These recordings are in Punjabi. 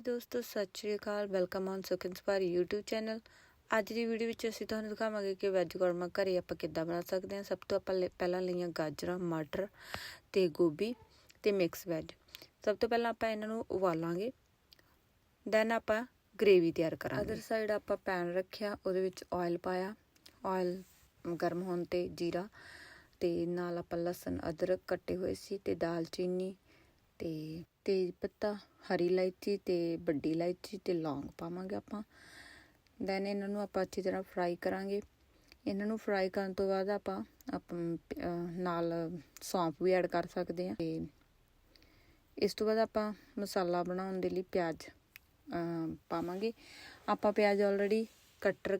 ਜੀ ਦੋਸਤੋ, ਸਤਿ ਸ਼੍ਰੀ ਅਕਾਲ। ਵੈਲਕਮ ਔਨ ਸੁਖਿੰਸਪਾਰ YouTube ਚੈਨਲ ਅੱਜ ਦੀ ਵੀਡੀਓ ਵਿੱਚ ਅਸੀਂ ਤੁਹਾਨੂੰ ਦਿਖਾਵਾਂਗੇ ਕਿ ਵੈਜ ਕੋਰਮਾ ਘਰੇ ਆਪਾਂ ਕਿੱਦਾਂ ਬਣਾ ਸਕਦੇ ਹਾਂ। ਸਭ ਤੋਂ ਆਪਾਂ ਲੈ- ਪਹਿਲਾਂ ਲਈਆਂ ਗਾਜਰਾਂ, ਮਟਰ ਤੇ ਗੋਭੀ ਤੇ ਮਿਕਸ ਵੈਜ ਸਭ ਤੋਂ ਪਹਿਲਾਂ ਆਪਾਂ ਇਹਨਾਂ ਨੂੰ ਉਬਾਲਾਂਗੇ। ਦੈਨ ਆਪਾਂ ਗ੍ਰੇਵੀ ਤਿਆਰ ਕਰਾਂਗੇ। ਅਦਰ ਸਾਈਡ ਆਪਾਂ ਪੈਨ ਰੱਖਿਆ, ਉਹਦੇ ਵਿੱਚ ਆਇਲ ਪਾਇਆ। ਆਇਲ ਗਰਮ ਹੋਣ ਤੇ ਜੀਰਾ ਤੇ ਨਾਲ ਆਪਾਂ ਲਸਣ, ਅਦਰਕ ਕੱਟੇ ਹੋਏ ਸੀ ਤੇ ਦਾਲਚੀਨੀ ਅਤੇ ਤੇਜ ਪੱਤਾ, ਹਰੀ ਇਲਾਇਚੀ ਅਤੇ ਵੱਡੀ ਇਲਾਇਚੀ ਅਤੇ ਲੌਂਗ ਪਾਵਾਂਗੇ ਆਪਾਂ। ਦੈਨ ਇਹਨਾਂ ਨੂੰ ਆਪਾਂ ਅੱਛੀ ਤਰ੍ਹਾਂ ਫਰਾਈ ਕਰਾਂਗੇ। ਇਹਨਾਂ ਨੂੰ ਫਰਾਈ ਕਰਨ ਤੋਂ ਬਾਅਦ ਆਪਾਂ ਆਪਾਂ ਨਾਲ ਸੌਂਫ ਵੀ ਐਡ ਕਰ ਸਕਦੇ ਹਾਂ। ਤੇ ਇਸ ਤੋਂ ਬਾਅਦ ਆਪਾਂ ਮਸਾਲਾ ਬਣਾਉਣ ਦੇ ਲਈ ਪਿਆਜ਼ ਪਾਵਾਂਗੇ। ਆਪਾਂ ਪਿਆਜ਼ ਆਲਰੇਡੀ ਕਟਰ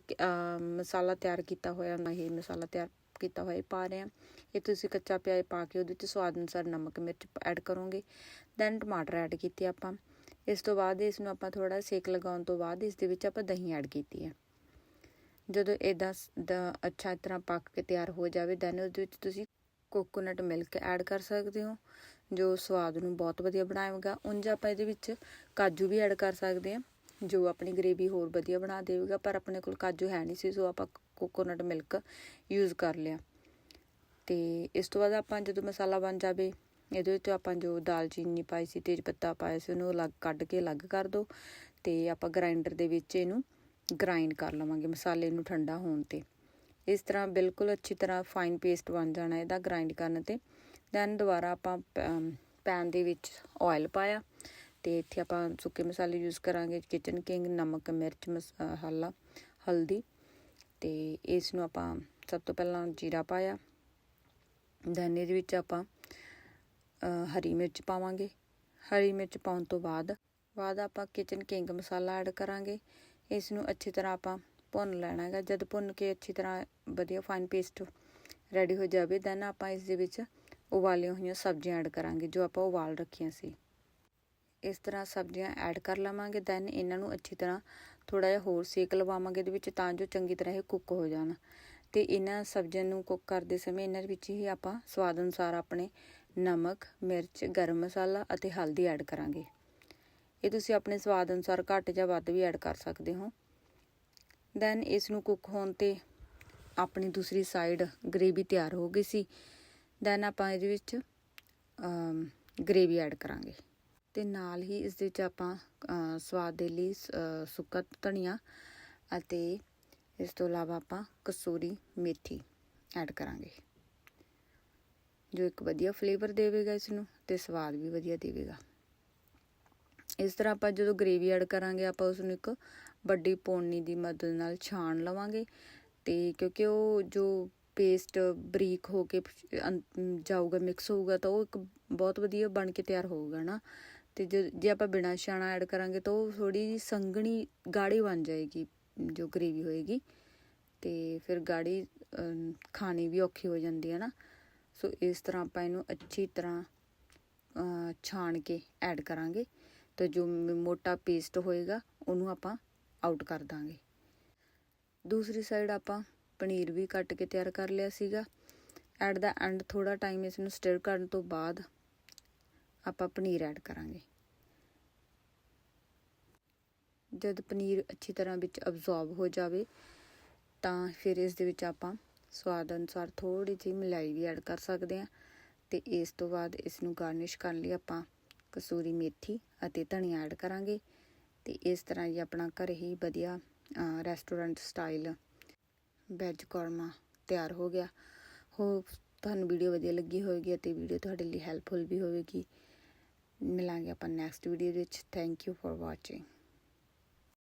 ਮਸਾਲਾ ਤਿਆਰ ਕੀਤਾ ਹੋਇਆ। ਨਾ ਇਹ ਮਸਾਲਾ ਤਿਆਰ ਕੀਤਾ ਹੋਇਆ ਪਾ ਰਹੇ ਹਾਂ। ਇਹ ਤੁਸੀਂ ਕੱਚਾ ਪਿਆਜ਼ ਪਾ ਕੇ ਉਹਦੇ ਵਿੱਚ ਸਵਾਦ ਅਨੁਸਾਰ ਨਮਕ, ਮਿਰਚ ਐਡ ਕਰੋਗੇ। ਦੈਨ ਟਮਾਟਰ ਐਡ ਕੀਤੇ ਆਪਾਂ। ਇਸ ਤੋਂ ਬਾਅਦ ਇਸ ਨੂੰ ਆਪਾਂ ਥੋੜਾ ਸੇਕ ਲਗਾਉਣ ਤੋਂ ਬਾਅਦ ਇਸ ਦੇ ਵਿੱਚ ਆਪਾਂ ਦਹੀਂ ਐਡ ਕੀਤੀ ਹੈ। ਜਦੋਂ ਇਹਦਾ ਦਾ ਅੱਛਾ ਤਰ੍ਹਾਂ ਪੱਕ ਕੇ ਤਿਆਰ ਹੋ ਜਾਵੇ ਦੈਨ ਉਹਦੇ ਵਿੱਚ ਤੁਸੀਂ ਕੋਕੋਨਟ ਮਿਲਕ ਐਡ ਕਰ ਸਕਦੇ ਹੋ, ਜੋ ਸਵਾਦ ਨੂੰ ਬਹੁਤ ਵਧੀਆ ਬਣਾਏਗਾ। ਉਂਝ ਆਪਾਂ ਇਹਦੇ ਵਿੱਚ ਕਾਜੂ ਵੀ ਐਡ ਕਰ ਸਕਦੇ ਹਾਂ, ਜੋ ਆਪਣੀ ਗ੍ਰੇਵੀ ਹੋਰ ਵਧੀਆ ਬਣਾ ਦੇਵੇਗਾ, ਪਰ ਆਪਣੇ ਕੋਲ ਕਾਜੂ ਹੈ ਨਹੀਂ ਸੀ, ਸੋ ਆਪਾਂ ਕੋਕੋਨਟ ਮਿਲਕ ਯੂਜ਼ ਕਰ ਲਿਆ। ਤੇ ਇਸ ਤੋਂ ਬਾਅਦ ਆਪਾਂ ਜਦੋਂ ਮਸਾਲਾ ਬਣ ਜਾਵੇ, ਇਹਦੇ ਵਿੱਚ ਆਪਾਂ ਜੋ ਦਾਲਚੀਨੀ ਪਾਈ ਸੀ, ਤੇਜ ਪੱਤਾ ਪਾਇਆ ਸੀ, ਉਹਨੂੰ ਅਲੱਗ ਕੱਢ ਕੇ ਅਲੱਗ ਕਰ ਦਿਓ ਤੇ ਆਪਾਂ ਗ੍ਰਾਈਂਡਰ ਦੇ ਵਿੱਚ ਇਹਨੂੰ ਗ੍ਰਾਈਂਡ ਕਰ ਲਵਾਂਗੇ ਮਸਾਲੇ ਨੂੰ ਠੰਡਾ ਹੋਣ ਤੇ। ਇਸ ਤਰ੍ਹਾਂ ਬਿਲਕੁਲ ਅੱਛੀ ਤਰ੍ਹਾਂ ਫਾਈਨ ਪੇਸਟ ਬਣ ਜਾਣਾ ਇਹਦਾ ਗ੍ਰਾਈਂਡ ਕਰਨ ਤੇ। ਦੈਨ ਦੁਬਾਰਾ ਆਪਾਂ ਪੈਨ ਦੇ ਵਿੱਚ ਆਇਲ ਪਾਇਆ ਤੇ ਇੱਥੇ ਆਪਾਂ ਸੁੱਕੇ ਮਸਾਲੇ ਯੂਜ਼ ਕਰਾਂਗੇ ਕਿਚਨ ਕਿੰਗ ਨਮਕ, ਮਿਰਚ ਮਸਾਲਾ ਹਲਦੀ। ਤੇ ਇਸ ਨੂੰ ਆਪਾਂ ਸਭ ਤੋਂ ਪਹਿਲਾਂ ਜੀਰਾ ਪਾਇਆ। ਦੈਨ ਇਹਦੇ ਵਿੱਚ ਆਪਾਂ ਹਰੀ ਮਿਰਚ ਪਾਵਾਂਗੇ। ਹਰੀ ਮਿਰਚ ਪਾਉਣ ਤੋਂ ਬਾਅਦ ਬਾਅਦ ਆਪਾਂ ਕਿਚਨ ਕਿੰਗ ਮਸਾਲਾ ਐਡ ਕਰਾਂਗੇ। ਇਸ ਨੂੰ ਅੱਛੀ ਤਰ੍ਹਾਂ ਆਪਾਂ ਭੁੰਨ ਲੈਣਾ ਹੈਗਾ। ਜਦ ਭੁੰਨ ਕੇ ਅੱਛੀ ਤਰ੍ਹਾਂ ਵਧੀਆ ਫਾਈਨ ਪੇਸਟ ਰੈਡੀ ਹੋ ਜਾਵੇ ਦੈਨ ਆਪਾਂ ਇਸ ਦੇ ਵਿੱਚ ਉਬਾਲੀਆਂ ਹੋਈਆਂ ਸਬਜ਼ੀਆਂ ਐਡ ਕਰਾਂਗੇ, ਜੋ ਆਪਾਂ ਉਬਾਲ ਰੱਖੀਆਂ ਸੀ। ਇਸ ਤਰ੍ਹਾਂ ਸਬਜ਼ੀਆਂ ਐਡ ਕਰ ਲਵਾਂਗੇ ਦੈਨ ਇਹਨਾਂ ਨੂੰ ਅੱਛੀ ਤਰ੍ਹਾਂ ਥੋੜਾ ਜਿਹਾ ਹੋਰ ਸੇਕ ਲਵਾਵਾਂਗੇ ਇਹਦੇ ਵਿੱਚ ਤਾਂ ਜੋ ਚੰਗੀ ਤਰ੍ਹਾਂ ਇਹ ਕੁੱਕ ਹੋ ਜਾਣ। ਤੇ ਇਹਨਾਂ ਸਬਜ਼ੀਆਂ ਨੂੰ ਕੁੱਕ ਕਰਦੇ ਸਮੇਂ ਇਹਨਾਂ ਵਿੱਚ ਹੀ ਆਪਾਂ ਸਵਾਦ ਅਨੁਸਾਰ ਆਪਣੇ ਨਮਕ, ਮਿਰਚ, ਗਰਮ ਮਸਾਲਾ ਅਤੇ ਹਲਦੀ ਐਡ ਕਰਾਂਗੇ। ਇਹ ਤੁਸੀਂ ਆਪਣੇ ਸਵਾਦ ਅਨੁਸਾਰ ਘੱਟ ਜਾਂ ਵੱਧ ਵੀ ਐਡ ਕਰ ਸਕਦੇ ਹੋ। ਦੈਨ ਇਸ ਨੂੰ ਕੁੱਕ ਹੋਣ ਤੇ ਆਪਣੀ ਦੂਸਰੀ ਸਾਈਡ ਗ੍ਰੇਵੀ ਤਿਆਰ ਹੋ ਗਈ ਸੀ। ਦੈਨ ਆਪਾਂ ਇਹਦੇ ਵਿੱਚ ਗ੍ਰੇਵੀ ਐਡ ਕਰਾਂਗੇ। ਤੇ ਨਾਲ ਹੀ ਇਸ ਦੇ ਵਿੱਚ ਆਪਾਂ ਸਵਾਦ ਦੇ ਲਈ ਸੁੱਕਾ ਧਨੀਆ ਅਤੇ ਇਸ ਤੋਂ ਇਲਾਵਾ ਆਪਾਂ ਕਸੂਰੀ ਮੇਥੀ ਐਡ ਕਰਾਂਗੇ। ਜੋ ਇੱਕ ਵਧੀਆ ਫਲੇਵਰ ਦੇਵੇਗਾ ਇਸ ਨੂੰ ਤੇ ਸਵਾਦ ਵੀ ਵਧੀਆ ਦੇਵੇਗਾ। ਇਸ ਤਰ੍ਹਾਂ ਆਪਾਂ ਜਦੋਂ ਗ੍ਰੇਵੀ ਐਡ ਕਰਾਂਗੇ, ਆਪਾਂ ਉਸ ਨੂੰ ਇੱਕ ਵੱਡੀ ਪੌਣੀ ਦੀ ਮਦਦ ਨਾਲ ਛਾਣ ਲਵਾਂਗੇ ਤੇ ਕਿਉਂਕਿ ਉਹ ਜੋ ਪੇਸਟ ਬਰੀਕ ਹੋ ਕੇ ਜਾਊਗਾ ਮਿਕਸ ਹੋਊਗਾ ਤਾਂ ਉਹ ਇੱਕ ਬਹੁਤ ਵਧੀਆ ਬਣ ਕੇ ਤਿਆਰ ਹੋਊਗਾ ਨਾ। ਤੇ ਜੇ ਆਪਾਂ ਬਿਨਾਂ ਛਾਣਾ ਐਡ ਕਰਾਂਗੇ ਤਾਂ ਉਹ ਥੋੜੀ ਜਿਹੀ ਸੰਘਣੀ ਗਾੜੀ ਬਣ ਜਾਏਗੀ, ਜੋ ਗ੍ਰੇਵੀ ਹੋਏਗੀ। ਤੇ ਫਿਰ ਗਾੜੀ ਖਾਣੀ ਵੀ ਔਖੀ ਹੋ ਜਾਂਦੀ ਹੈ ਨਾ। ਸੋ ਇਸ ਤਰ੍ਹਾਂ ਆਪਾਂ ਇਹਨੂੰ ਅੱਛੀ ਤਰ੍ਹਾਂ ਛਾਣ ਕੇ ਐਡ ਕਰਾਂਗੇ। ਤੇ ਜੋ ਮੋਟਾ ਪੇਸਟ ਹੋਏਗਾ, ਉਹਨੂੰ ਆਪਾਂ ਆਊਟ ਕਰ ਦਾਂਗੇ। ਦੂਸਰੀ ਸਾਈਡ ਆਪਾਂ ਪਨੀਰ ਵੀ ਕੱਟ ਕੇ ਤਿਆਰ ਕਰ ਲਿਆ ਸੀਗਾ। ਐਟ ਦਾ ਐਂਡ ਥੋੜਾ ਟਾਈਮ ਇਸ ਨੂੰ ਸਟਿਰ ਕਰਨ ਤੋਂ ਬਾਅਦ ਆਪਾਂ ਪਨੀਰ ਐਡ ਕਰਾਂਗੇ। ਜਦ ਪਨੀਰ ਅੱਛੀ ਤਰ੍ਹਾਂ ਵਿੱਚ ਅਬਜ਼ੌਰਬ ਹੋ ਜਾਵੇ, ਤਾਂ ਫਿਰ ਇਸ ਦੇ ਵਿੱਚ ਆਪਾਂ ਸਵਾਦ ਅਨੁਸਾਰ ਥੋੜੀ ਜਿਹੀ ਮਲਾਈ ਵੀ ਐਡ ਕਰ ਸਕਦੇ ਹਾਂ ਤੇ ਇਸ ਤੋਂ ਬਾਅਦ ਇਸ ਨੂੰ ਗਾਰਨਿਸ਼ ਕਰਨ ਲਈ ਆਪਾਂ ਕਸੂਰੀ ਮੇਥੀ ਅਤੇ ਧਨੀਆ ਐਡ ਕਰਾਂਗੇ ਤੇ ਇਸ ਤਰ੍ਹਾਂ ਹੀ ਆਪਣਾ ਘਰ ਹੀ ਵਧੀਆ ਰੈਸਟੋਰੈਂਟ ਸਟਾਈਲ ਵੈਜ ਕੋਰਮਾ ਤਿਆਰ ਹੋ ਗਿਆ। ਹੋ ਤੁਹਾਨੂੰ ਵੀਡੀਓ ਵਧੀਆ ਲੱਗੀ ਹੋਵੇਗੀ ਅਤੇ ਵੀਡੀਓ ਤੁਹਾਡੇ ਲਈ ਹੈਲਪਫੁਲ ਵੀ ਹੋਵੇਗੀ। ਮਿਲਾਂਗੇ ਆਪਾਂ ਨੈਕਸਟ ਵੀਡੀਓ ਵਿੱਚ। Thank you for watching